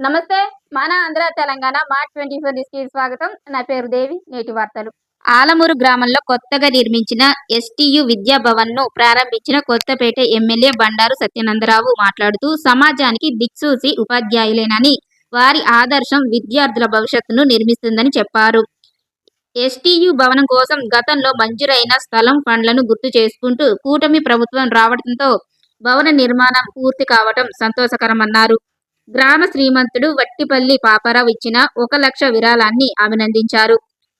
నమస్తే మన Andhra Telangana March twenty four న్యూస్కి స్వాగతం. నా పేరు దేవి నేటి వార్తలు. ఆలమూరు గ్రామంలో కొత్తగా నిర్మించిన ఎస్టీయు విద్యా భవన్ను ప్రారంభించిన కొత్తపేట ఎమ్మెల్యే బండారు సత్యనందరావు మాట్లాడుతూ సమాజానికి దిక్సూచి ఉపాధ్యాయులేనని వారి ఆదర్శం విద్యార్థుల భవిష్యత్తును నిర్మిస్తుందని చెప్పారు. ఎస్టీయు భవనం కోసం గతంలో మంజూరైన స్థలం ఫండ్లను గుర్తు చేసుకుంటూ కూటమి ప్రభుత్వం రావడంతో భవన నిర్మాణం పూర్తి కావటం సంతోషకరమన్నారు. గ్రామ శ్రీమంతుడు వట్టిపల్లి పాపారావు ఇచ్చిన ఒక లక్ష విరాళాన్ని అభినందించారు.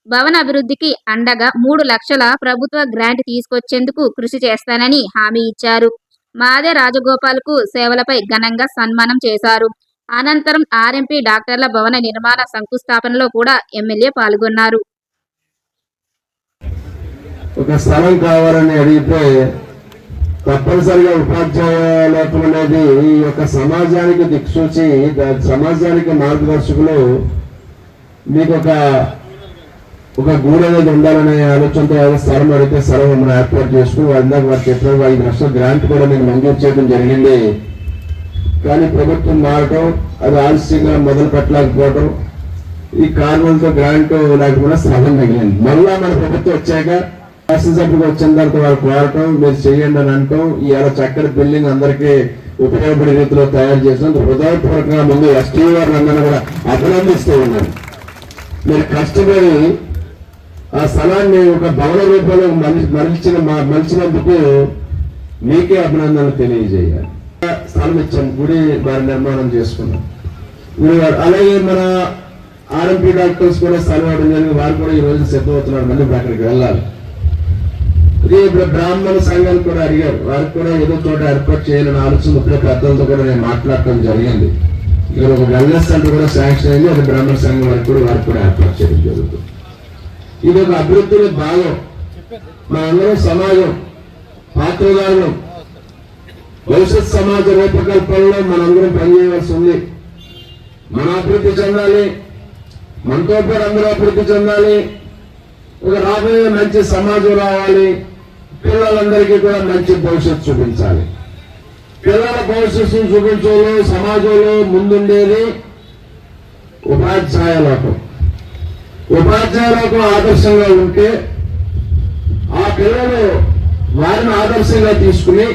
భవన అభివృద్ధికి అండగా మూడు లక్షల ప్రభుత్వ గ్రాంట్ తీసుకొచ్చేందుకు కృషి చేస్తానని హామీ ఇచ్చారు. మాదే రాజగోపాల్కు సేవలపై ఘనంగా సన్మానం చేశారు. అనంతరం ఆర్ఎంపీ డాక్టర్ల భవన నిర్మాణ శంకుస్థాపనలో కూడా ఎమ్మెల్యే పాల్గొన్నారు. ఒక స్థలం కావాలని అడిగితే తప్పనిసరిగా ఉపాధ్యాయత్వం అనేది ఈ యొక్క సమాజానికి దిక్సూచి సమాజానికి మార్గదర్శకులు మీకు ఒక ఒక గూడు అనేది ఉండాలనే ఆలోచనతో స్థలం అడిగితే స్థలం మనం ఏర్పాటు చేసుకుని వాళ్ళందరూ వారు చెప్పిన ఐదు లక్షల గ్రాంట్ కూడా నేను మంజూరు చేయడం జరిగింది. కానీ ప్రభుత్వం మారటం అది ఆలస్యంగా మొదలు పెట్టలేకపోవటం ఈ కారణంతో గ్రాంట్ లేకపోయినా స్థలం మిగిలింది మళ్ళా మన ప్రభుత్వం వచ్చాక శాసనసభ్యులు వచ్చిన తర్వాత వారు కోరటం మీరు చేయండి అని అంటాం. ఇవాళ చక్కటి బిల్డింగ్ అందరికీ ఉపయోగపడే రీతిలో తయారు చేసిన హృదయపూర్వకంగా ముందు ఎస్టీ వారిని అందరూ కూడా అభినందిస్తూ ఉన్నాను మీరు కష్టపడి ఆ స్థలాన్ని ఒక భవన రూపంలో మలిచిన మలిచినందుకు మీకే అభినందనలు తెలియజేయాలి. స్థలం ఇచ్చాం. గుడి వారి నిర్మాణం చేసుకున్నాం. వారు- అలాగే మన ఆర్ఎంపీ డాక్టర్స్ కూడా స్థలం ఇవ్వడం జరిగింది. వారు కూడా ఈ రోజు సిద్ధమవుతున్నారు. మళ్ళీ అక్కడికి వెళ్ళాలి. ఇప్పుడు బ్రాహ్మణ సంఘాలు కూడా అడిగారు. వారికి కూడా ఏదో చోట ఏర్పాటు చేయాలని ఆలోచన ఇప్పుడే పెద్దలతో కూడా నేను మాట్లాడటం జరిగింది. ఇక్కడ ఒక వెల్నెస్ సెంటర్ కూడా శాంక్షన్ అయింది. అది బ్రాహ్మణ సంఘం వారికి కూడా వారికి కూడా ఏర్పాటు చేయడం జరుగుతుంది. ఇది ఒక అభివృద్ధిలో భాగం. మనందరం సమాజం పాత్రదారులం. భవిష్యత్ సమాజ రూపకల్పనలో మనందరం పనిచేయవలసి ఉంది. మన అభివృద్ధి చెందాలి. మనతో పాటు అందరూ అభివృద్ధి చెందాలి. ఒక రాబోయే మంచి సమాజం రావాలి. పిల్లలందరికీ కూడా మంచి భవిష్యత్తు చూపించాలి. పిల్లల భవిష్యత్తును చూపించడంలో సమాజంలో ముందుండేది ఉపాధ్యాయ లోకం. ఉపాధ్యాయ లోకం ఆదర్శంగా ఉంటే ఆ పిల్లలు వారిని ఆదర్శంగా తీసుకుని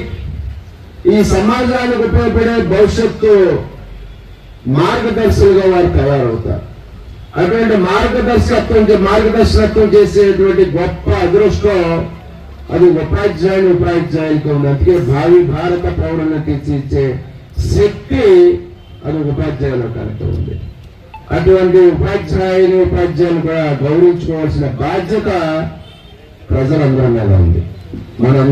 ఈ సమాజానికి ఉపయోగపడే భవిష్యత్తు మార్గదర్శులుగా వారు తయారవుతారు. అటువంటి మార్గదర్శకత్వం మార్గదర్శకత్వం చేసేటువంటి గొప్ప అదృష్టం అది ఉపాధ్యాయులు ఉపాధ్యాయులకు ఉంది. అందుకే భావి భారత పౌరులను తీర్చిచ్చే శక్తి అది ఉపాధ్యాయుల లోకానికి ఉంది. అటువంటి ఉపాధ్యాయులు ఉపాధ్యాయులు కూడా గౌరవించుకోవాల్సిన బాధ్యత ప్రజలందరి మీద ఉంది. మనం